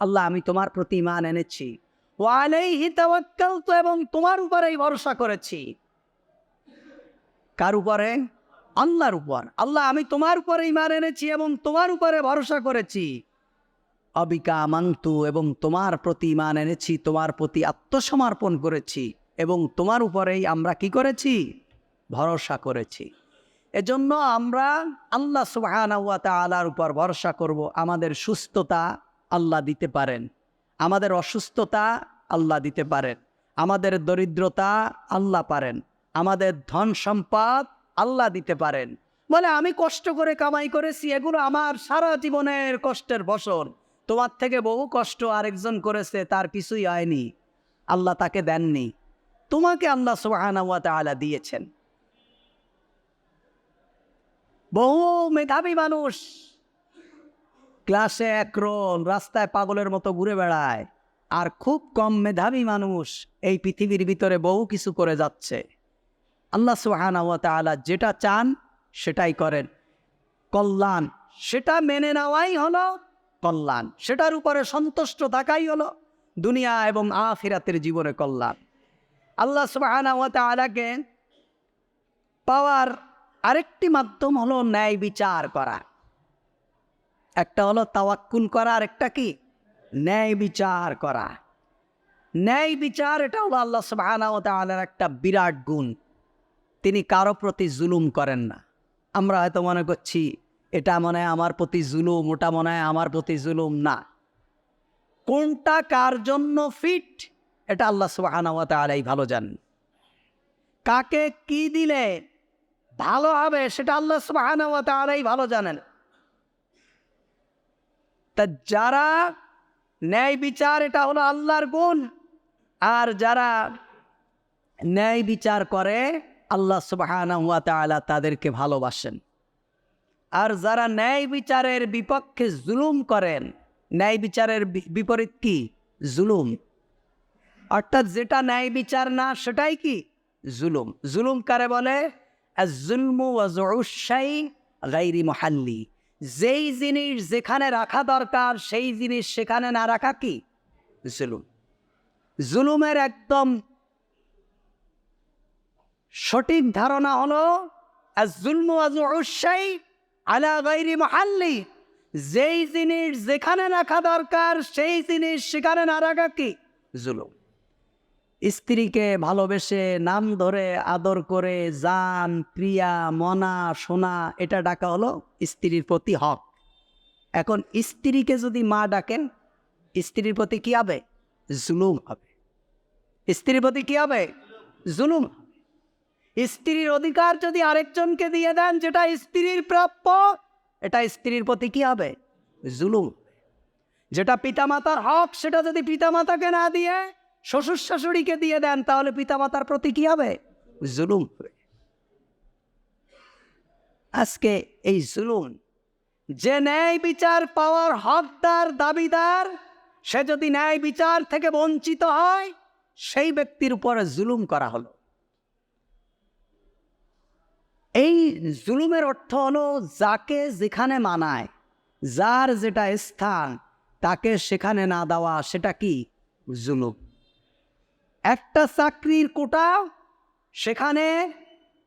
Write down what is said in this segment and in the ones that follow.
আল্লাহ, আমি তোমার প্রতি ইমান এনেছি। এবং তোমার উপরেই ভরসা করেছি। কার উপরে? আল্লাহর উপর। আল্লাহ, আমি তোমার উপরে ইমান এনেছি, এবং তোমার উপরে ভরসা করেছি। অবিকা মান্তু এবং তোমার প্রতি ইমান এনেছি, তোমার প্রতি আত্মসমর্পণ করেছি, এবং তোমার উপরেই আমরা কি করেছি? ভরসা করেছি। এজন্য আমরা আল্লাহ সুবহানাহু তালার উপর ভরসা করব, আমাদের সুস্থতা আল্লাহ দিতে পারেন, আমাদের অসুস্থতা আল্লাহ দিতে পারেন, আমাদের দরিদ্রতা আল্লাহ পারেন, আমাদের ধন সম্পদ আল্লাহ দিতে পারেন। বলে, আমি কষ্ট করে কামাই করেছি, এগুলো আমার সারা জীবনের কষ্টের ফসল। তোমার থেকে বহু কষ্ট আরেকজন করেছে, তার কিছুই হয়নি। আল্লাহ তাকে দেননি। তোমাকে আল্লাহ সুবহানাহু তাআলা দিয়েছেন। বহু মেধাবী মানুষ। ক্লাসে একরোল রাস্তায় পাগলের মতো ঘুরে বেড়ায়। আর খুব কম মেধাবী মানুষ এই পৃথিবীর ভিতরে বহু কিছু করে যাচ্ছে। আল্লাহ সুহানা যেটা চান সেটাই করেন। কল্যাণ, সেটা মেনে নেওয়াই হলো কল্যাণ। সেটার উপরে সন্তুষ্ট থাকাই হলো দুনিয়া এবং আখিরাতের জীবনে কল্যাণ। আল্লাহ তাআলাকে পাওয়ার আরেকটি মাধ্যম হলো ন্যায় বিচার করা। একটা হলো তাওয়াক্কুল করা, আরেকটা কি? ন্যায় বিচার করা। ন্যায় বিচার, এটা হলো আল্লাহ তাআলার একটা বিরাট গুণ। তিনি কারও প্রতি জুলুম করেন না। আমরা হয়তো মনে করছি, এটা মনে হয় আমার প্রতি জুলুম, ওটা মনে হয় আমার প্রতি জুলুম, না। কোনটা কার জন্য ফিট, এটা আল্লাহ সুবহানাহু ওয়া তাআলাই ভালো জানেন। কাকে কি দিলে ভালো হবে, সেটা আল্লাহ তাআলাই ভালো জানেন। তা যারা ন্যায় বিচার, এটা হলো আল্লাহর গুণ। আর যারা ন্যায় বিচার করে, আল্লাহ তাআলা তাদেরকে ভালোবাসেন। আর যারা ন্যায় বিচারের বিপক্ষে জুলুম করেন, ন্যায় বিচারের বিপরীত কি? জুলুম। অর্থাৎ যেটা ন্যায় বিচার না, সেটাই কি? জুলুম। জুলুম কারে বলে? গাইরি মহাল্লি যেই জিনিস যেখানে রাখা দরকার, সেই জিনিস সেখানে না রাখা কি? জুলুম। জুলুমের একদম সঠিক ধারণা হলো আলা গাইরি মহাল্লি যেই জিনিস যেখানে রাখা দরকার, সেই জিনিস সেখানে না রাখা কি? জুলুম। স্ত্রীকে ভালোবেসে নাম ধরে আদর করে জান, প্রিয়া, মনা, সোনা, এটা ডাকা হলো স্ত্রীর প্রতি হক। এখন স্ত্রীকে যদি মা ডাকেন, স্ত্রীর প্রতি কি হবে? জুলুম হবে। স্ত্রীর প্রতি কি হবে? জুলুম স্ত্রীর অধিকার যদি আরেকজনকে দিয়ে দেন, যেটা স্ত্রীর প্রাপ্য, এটা স্ত্রীর প্রতি কি হবে? জুলুম। যেটা পিতামাতার হক, সেটা যদি পিতামাতাকে না দিয়ে শ্বশুর শাশুড়িকে দিয়ে দেন, তাহলে পিতামাতার প্রতি কি হবে? জুলুম হবে। আজকে এই জুলুম যে ন্যায় বিচার পাওয়ার হকদার, দাবিদার, সে যদি ন্যায় বিচার থেকে বঞ্চিত হয়, সেই ব্যক্তির উপরে জুলুম করা হলো। এই জুলুমের অর্থ হলো যাকে যেখানে মানায়, যার যেটা স্থান, তাকে সেখানে না দেওয়া, সেটা কি? জুলুম। একটা চাকরির কোটা, সেখানে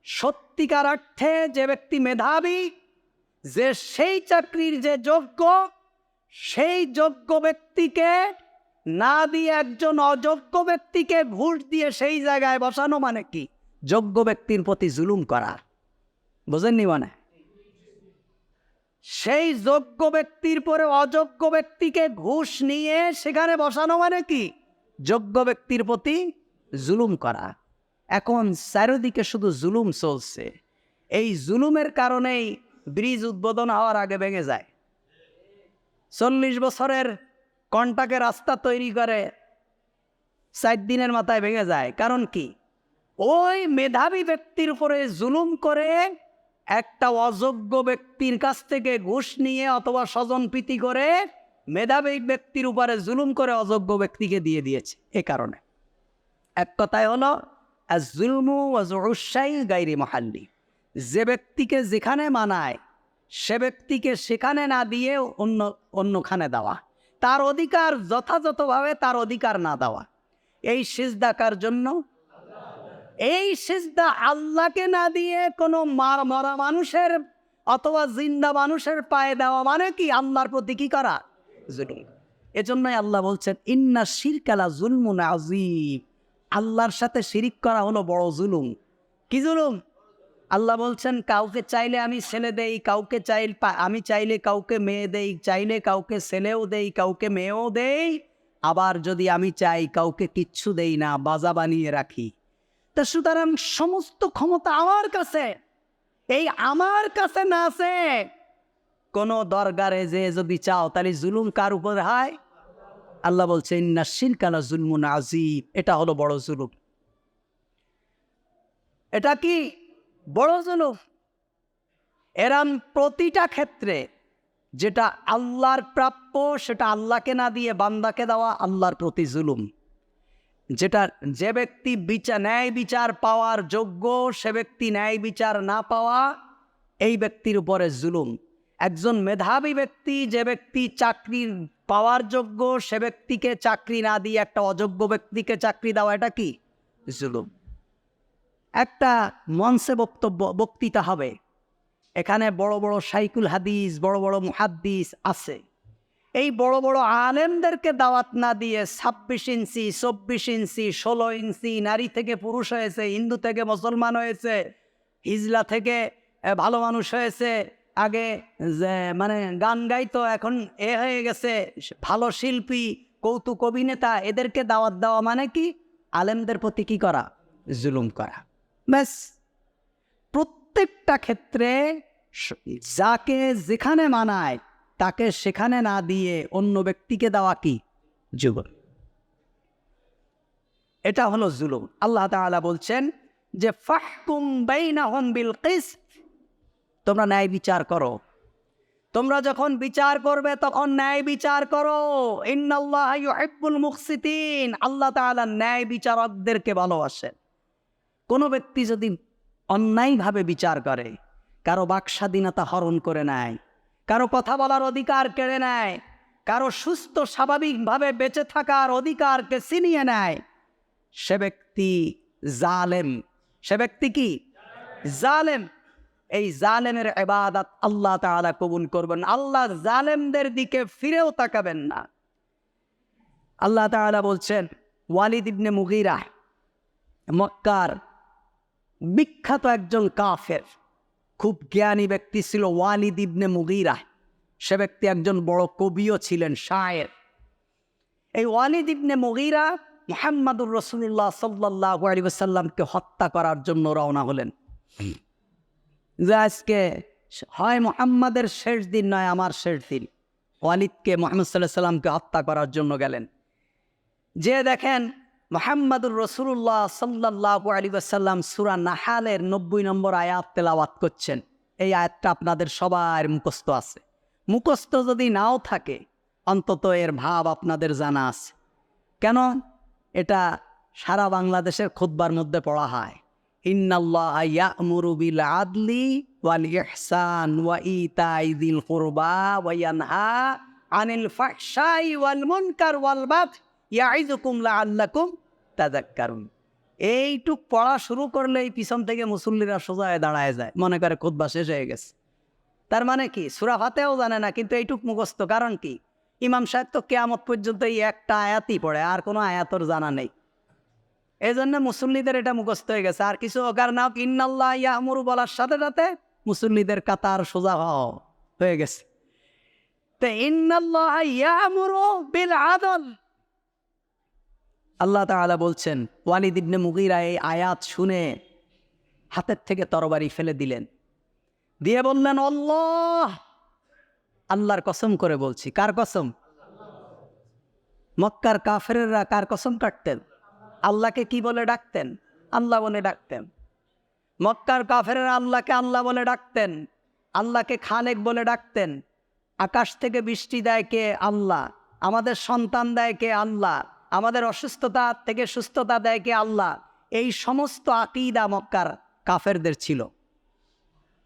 সত্যিকার অর্থে যে ব্যক্তি মেধাবী, যে সেই চাকরির যে যোগ্য, সেই যোগ্য ব্যক্তিকে না দিয়ে একজন অযোগ্য ব্যক্তিকে ঘুষ দিয়ে সেই জায়গায় বসানো মানে কি? যোগ্য ব্যক্তির প্রতি জুলুম করা। বোঝেননি মানে? সেই যোগ্য ব্যক্তির পরে অযোগ্য ব্যক্তিকে ঘুষ নিয়ে সেখানে বসানো মানে কি? যোগ্য ব্যক্তির প্রতি জুলুম করা। এখন চারিদিকে শুধু জুলুম চলছে। এই জুলুমের কারণেই ব্রিজ উদ্বোধন হওয়ার আগে ভেঙে যায়। চল্লিশ বছরের কন্টাকে রাস্তা তৈরি করে চার দিনের মাথায় ভেঙে যায়। কারণ কি? ওই মেধাবী ব্যক্তির উপরে জুলুম করে একটা অযোগ্য ব্যক্তির কাছ থেকে ঘুষ নিয়ে অথবা স্বজন প্রীতি করে মেধাবী ব্যক্তির উপরে জুলুম করে অযোগ্য ব্যক্তিকে দিয়ে দিয়েছে এ কারণে। এক কথায় হলো জুলমু ওয়াজুসাই গাইরি মহাল্লি। যে ব্যক্তিকে যেখানে মানায়, সে ব্যক্তিকে সেখানে না দিয়ে অন্য, অন্যখানে দেওয়া। তার অধিকার যথাযথভাবে তার অধিকার না দেওয়া। এই সিজদাকার জন্য? এই সিজদা আল্লাহকে না দিয়ে কোনো মার মরা মানুষের অথবা জিন্দা মানুষের পায়ে দেওয়া মানে কি? আল্লাহর প্রতি কি করা? জুলুম। এজন্যই আল্লাহ বলছেন, ইন্না শিরকালা জুলমুন আজিম আল্লাহর সাথে শিরিক করা হলো বড় জুলুম। কি জুলুম? আল্লাহ বলছেন, কাউকে চাইলে আমি ছেলে দেই, কাউকে চাইল আমি চাইলে কাউকে মেয়ে দেই, চাইলে কাউকে ছেলেও দেই, কাউকে মেয়েও দেই। আবার যদি আমি চাই, কাউকে কিচ্ছু দেই না, বাজা বানিয়ে রাখি। তা সুতরাং সমস্ত ক্ষমতা আমার কাছে। এই আমার কাছে না আছে। কোনো দরগারে যে যদি চাও, তাহলে জুলুম কার উপর হয়? আল্লাহ বলছে, ইন্না শিরকালা জুলমুন আজিব এটা হলো বড় জুলুম। এটা কি বড় জুলুম? এরাম প্রতিটা ক্ষেত্রে যেটা আল্লাহর প্রাপ্য, সেটা আল্লাহকে না দিয়ে বান্দাকে দেওয়া আল্লাহর প্রতি জুলুম। যেটা যে ব্যক্তি বিচার ন্যায় বিচার পাওয়ার যোগ্য, সে ব্যক্তি ন্যায় বিচার না পাওয়া, এই ব্যক্তির উপরে জুলুম। একজন মেধাবী ব্যক্তি যে ব্যক্তি চাকরি পাওয়ার যোগ্য সে ব্যক্তিকে চাকরি না দিয়ে একটা অযোগ্য ব্যক্তিকে চাকরি দেওয়া এটা কি? জুলুম। একটা মঞ্চে বক্তব্য বক্তৃতা হবে। এখানে বড় বড় সাইকুল হাদিস বড় বড় মুহাদ্দিস আছে। এই বড় বড় আলেমদেরকে দাওয়াত না দিয়ে ছাব্বিশ ইঞ্চি চব্বিশ ইঞ্চি ষোলো ইঞ্চি নারী থেকে পুরুষ হয়েছে হিন্দু থেকে মুসলমান হয়েছে হিজলা থেকে ভালো মানুষ হয়েছে আগে যে মানে গান গাইতো, এখন এ হয়ে গেছে। ভালো শিল্পী, কৌতুক অভিনেতা, এদেরকে দাওয়াত দেওয়া মানে কি? আলেমদের প্রতি কি করা? জুলুম করা। ব্যাস। প্রত্যেকটা ক্ষেত্রে যাকে যেখানে মানায়, তাকে সেখানে না দিয়ে অন্য ব্যক্তিকে দেওয়া কি? জুলুম। এটা হলো জুলুম। আল্লাহ তাআলা বলছেন যে, ফাহকুম বাইনাহুম বিল কিসত তোমরা ন্যায় বিচার করো। তোমরা যখন বিচার করবে, তখন ন্যায় বিচার করো। ইন্নাল্লাহ ইউহিব্বুল মুকসিতিন আল্লাহ তাআলা ন্যায় বিচারকদেরকে ভালোবাসেন। কোনো ব্যক্তি যদি অন্যায়ভাবে বিচার করে, কারও বাক স্বাধীনতা হরণ করে নেয়, কারও কথা বলার অধিকার কেড়ে নেয়, কারও সুস্থ স্বাভাবিকভাবে বেঁচে থাকার অধিকারকে ছিনিয়ে নেয়, সে ব্যক্তি জালেম। সে ব্যক্তি কি? জালেম। এই জালেমের এবাদাত আল্লাহ তাআলা কবুল করবেন। আল্লাহ জালেমদের দিকে ফিরেও তাকাবেন না। আল্লাহ তাআলা বলছেন, ওয়ালিদ ইবনে মুগিরা, মক্কার বিখ্যাত একজন কাফের, খুব জ্ঞানী ব্যক্তি ছিল ওয়ালিদ ইবনে মুগিরা। সে ব্যক্তি একজন বড় কবিও ছিলেন, শায়ের। এই ওয়ালিদ ইবনে মুগিরা মুহাম্মাদুর রসুল্লাহ সাল্লাহ আলী সাল্লামকে হত্যা করার জন্য রওনা হলেন। যে আজকে হয় মোহাম্মদের শেষ দিন নয়, আমার শেষ দিন। ওয়ালিদকে মোহাম্মদ সাল্লাহ সাল্লামকে হত্যা করার জন্য গেলেন। যে দেখেন, মোহাম্মদুর রসুল্লাহ সাল্লাহ আলী সাল্লাম সুরা নাহালের নব্বই নম্বর আয়াত তেলাওয়াত করছেন। এই আয়াতটা আপনাদের সবার মুখস্থ আছে। মুখস্থ যদি নাও থাকে, অন্তত এর ভাব আপনাদের জানা আছে। কেন? এটা সারা বাংলাদেশের খুদ্বার মধ্যে পড়া হয়। ইন্নাল্লাহ আদলি ওয়াল ওয়া আনিল ওয়াল এইটুক পড়া শুরু করলেই পিছন থেকে মুসল্লিরা সোজা হয়ে দাঁড়ায় যায়। মনে করে খুতবা শেষ হয়ে গেছে। তার মানে কি? সুরা ফাতেও জানে না, কিন্তু এইটুক মুখস্থ। কারণ কি? ইমাম সাহেব তো কেয়ামত পর্যন্ত এই একটা আয়াতই পড়ে, আর কোনো আয়াতর জানা নেই। এই জন্য মুসল্লিদের এটা মুখস্থ হয়ে গেছে। আর কিছু অকার নাম, ইন্নাল্লাহ ইয়ামুরু বলার সাথে সাথে মুসল্লিদের কাতার সোজা হওয়া হয়ে গেছে। তো ইন্নাল্লাহ ইয়ামুরু বিল আদল আল্লাহ তাআলা বলছেন, ওয়ালিদ ইবনে মুগিরা এই আয়াত শুনে হাতের থেকে তরবারি ফেলে দিলেন। দিয়ে বললেন, আল্লাহ আল্লাহর কসম করে বলছি, কার কসম? মক্কার কাফেরেরা কার কসম কাটতেন? আল্লাহকে কি বলে ডাকতেন? আল্লাহ বলে ডাকতেন। মক্কার কাফেরেরা আল্লাহকে আল্লাহ বলে ডাকতেন। আল্লাহকে খালেক বলে ডাকতেন। আকাশ থেকে বৃষ্টি দেয় কে? আল্লাহ। আমাদের সন্তান দেয় কে? আল্লাহ। আমাদের অসুস্থতা থেকে সুস্থতা দেয় কে? আল্লাহ। এই সমস্ত আকিদা মক্কার কাফেরদের ছিল।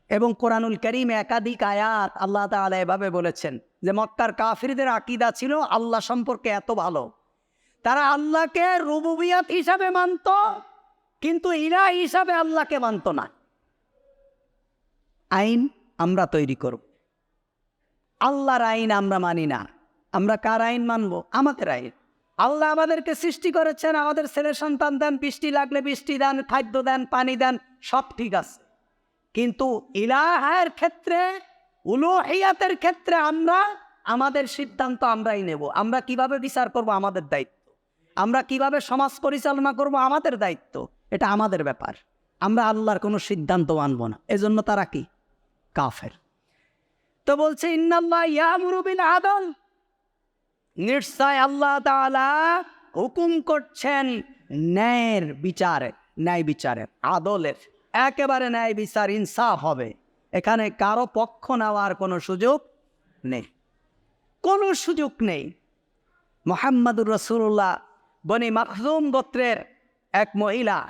এবং কোরআনুল করিম একাধিক আয়াত আল্লাহ তাআলা এভাবে বলেছেন যে মক্কার কাফিরদের আকিদা ছিল আল্লাহ সম্পর্কে এত ভালো। তারা আল্লাহকে রুবুবিয়াত হিসাবে মানত, কিন্তু ইলা হিসাবে আল্লাহকে মানত না। আইন আমরা তৈরি করব। আল্লাহর আইন আমরা মানি না। আমরা কার আইন মানব? আমাদের আইন। আল্লাহ আমাদেরকে সৃষ্টি করেছেন, আমাদের ছেলে সন্তান দেন, বৃষ্টি লাগলে বৃষ্টি দেন, খাদ্য দেন, পানি দেন, সব ঠিক আছে। কিন্তু ইলাহের ক্ষেত্রে, উলোহিয়াতের ক্ষেত্রে আমরা, আমাদের সিদ্ধান্ত আমরাই নেব। আমরা কীভাবে বিচার করব? আমাদের দায়িত্ব। আমরা কীভাবে সমাজ পরিচালনা করব আমাদের দায়িত্ব? এটা আমাদের ব্যাপার। আমরা আল্লাহর কোনো সিদ্ধান্ত মানব না। এজন্য তারা কি? কাফের। তো বলছে আদল। নিশ্চয় আল্লাহ হুকুম করছেন ন্যায়ের বিচারে, ন্যায় বিচারে, আদলের। একেবারে ন্যায় বিচার, ইনসাফ হবে। এখানে কারও পক্ষ নেওয়ার কোনো সুযোগ নেই। কোনো সুযোগ নেই। মোহাম্মদুর রসুল্লাহ বনি মাখজুম গোত্রের এক মহিলা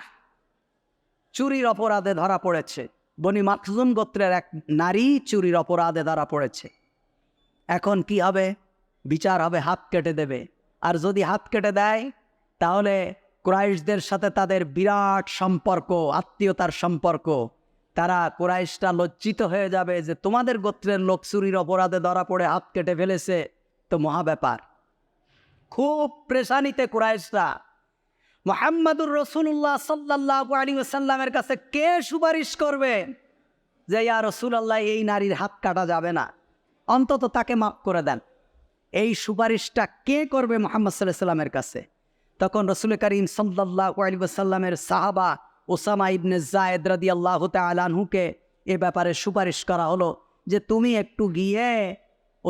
চুরির অপরাধে ধরা পড়েছে। বনি মাখজুম গোত্রের এক নারী চুরির অপরাধে ধরা পড়েছে। এখন কি হবে? বিচার হবে, হাত কেটে দেবে। আর যদি হাত কেটে দেয়, তাহলে ক্রাইশদের সাথে তাদের বিরাট সম্পর্ক, আত্মীয়তার সম্পর্ক। তারা কোরাইশটা লজ্জিত হয়ে যাবে যে তোমাদের গোত্রের লোক চুরির অপরাধে ধরা পড়ে, হাত কেটে ফেলেছে। তো মহা ব্যাপার। খুব প্রেশানিতে কুরাইশরা। মোহাম্মদুর রসুল্লাহ সাল্লাহ আলী সাল্লামের কাছে কে সুপারিশ করবে যে, ইয়া রসুলাল্লাহ, এই নারীর হাত কাটা যাবে না। অন্তত তাকে মাফ করে দেন। এই সুপারিশটা কে করবে মোহাম্মদ সাল্লাহ সাল্লামের কাছে? তখন রসুল করিম সাল্লাহ আলী সাল্লামের সাহাবা ওসামা ইবনে জায়দ রাদি আল্লাহ তালানহুকে এ ব্যাপারে সুপারিশ করা হলো যে, তুমি একটু গিয়ে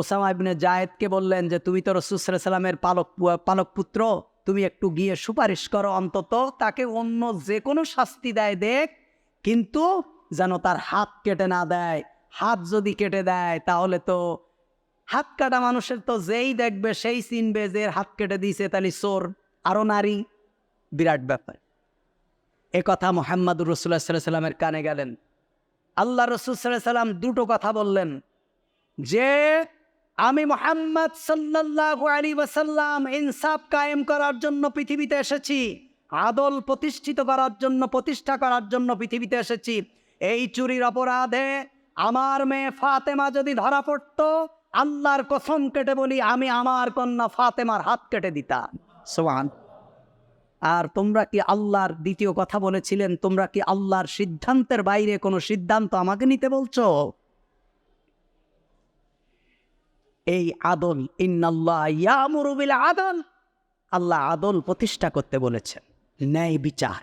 ওসামা ইবনে জায়েদকে বললেন যে, তুমি তো রসুল সাল্লামের পালক পালক পুত্র, তুমি একটু গিয়ে সুপারিশ করো অন্তত তাকে অন্য যে কোনো শাস্তি দেয় দেখ, কিন্তু যেন তার হাত কেটে না দেয়। হাত যদি কেটে দেয়, তাহলে তো হাত কাটা মানুষের তো যেই দেখবে, সেই চিনবে যে হাত কেটে দিয়েছে তাহলে চোর আরও নারী। বিরাট ব্যাপার। এ কথা মোহাম্মদুর রসুল্লাহ সাল্লাহ সাল্লামের কানে গেলেন। আল্লাহ রসুল সাল্লাহ সাল্লাম দুটো কথা বললেন। যে আমি মোহাম্মদ সাল্লাল্লাহু আলী ওয়াসাল্লাম ইনসাফ কায়েম করার জন্য পৃথিবীতে এসেছি, আদল প্রতিষ্ঠিত করার জন্য, প্রতিষ্ঠা করার জন্য পৃথিবীতে এসেছি। এই চুরির অপরাধে আমার মেয়ে ফাতেমা যদি ধরা পড়তো, আল্লাহর কসম কেটে বলি আমি আমার কন্যা ফাতেমার হাত কেটে দিতাম। সোয়ান আর তোমরা কি আল্লাহর দ্বিতীয় কথা বলেছিলেন? তোমরা কি আল্লাহর সিদ্ধান্তের বাইরে কোনো সিদ্ধান্ত আমাকে নিতে বলছো? এই আদল ইন্নাল্লাহ আদল। আল্লাহ আদল প্রতিষ্ঠা করতে বলেছেন ন্যায় বিচার।